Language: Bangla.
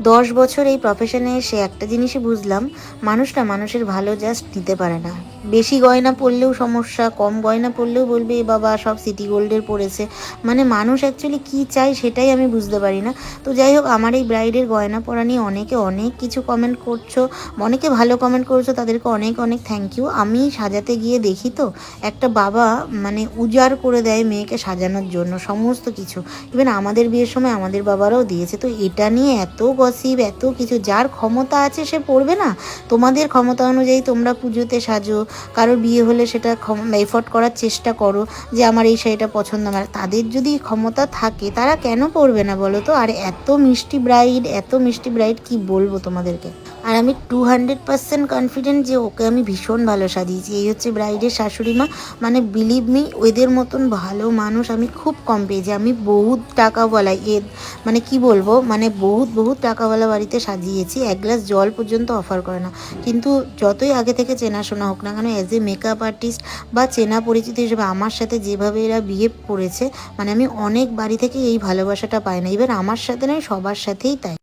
দশ বছর এই প্রফেশনে এসে একটা জিনিসই বুঝলাম, মানুষটা মানুষের ভালো জাস্ট দিতে পারে না। বেশি গয়না পরলেও সমস্যা, কম গয়না পরলেও বলবে, এ বাবা, সব সিটি গোল্ডের পড়েছে। মানে মানুষ অ্যাকচুয়ালি কী চাই সেটাই আমি বুঝতে পারি না। তো যাই হোক, আমার এই ব্রাইডের গয়না পরা নিয়ে অনেকে অনেক কিছু কমেন্ট করছ, অনেকে ভালো কমেন্ট করছ, তাদেরকে অনেক অনেক থ্যাংক ইউ আমি সাজাতে গিয়ে দেখি তো, একটা বাবা মানে উজাড় করে দেয় মেয়েকে সাজানোর জন্য, সমস্ত কিছু। ইভেন আমাদের বিয়ের সময় আমাদের বাবারাও দিয়েছে। তো এটা নিয়ে এত গসিব এত কিছু যার ক্ষমতা আছে সে পড়বে না। তোমাদের ক্ষমতা অনুযায়ী তোমরা পুজোতে সাজো কারোর বিয়ে হলে সেটা এফোর্ট করার চেষ্টা করো যে আমার এই শাড়িটা পছন্দ আমার। তাদের যদি ক্ষমতা থাকে, তারা কেন পড়বে না বলো তো? আর এত মিষ্টি ব্রাইড এত মিষ্টি ব্রাইড কি বলব তোমাদেরকে? আর আমি টু হান্ড্রেড পার্সেন্ট কনফিডেন্ট যে ওকে আমি ভীষণ ভালো সাজিয়েছি। এই হচ্ছে ব্রাইডের শাশুড়ি মা। মানে বিলিভ মি ওদের মতন ভালো মানুষ আমি খুব কম পেয়েছি। আমি বহুত টাকা বলাই এ মানে কি বলব? মানে বহুত বহুত টাকাওয়ালা বাড়িতে সাজিয়েছি, এক গ্লাস জল পর্যন্ত অফার করে না। কিন্তু যতই আগে থেকে চেনাশোনা হোক না কেন অ্যাজ এ মেকআপ আর্টিস্ট বা চেনা পরিচিত হিসেবে আমার সাথে যেভাবে এরা বিহেভ করেছে মানে আমি অনেক বাড়ি থেকে এই ভালোবাসাটা পাই না। এবার আমার সাথে নয়, সবার সাথেই তাই।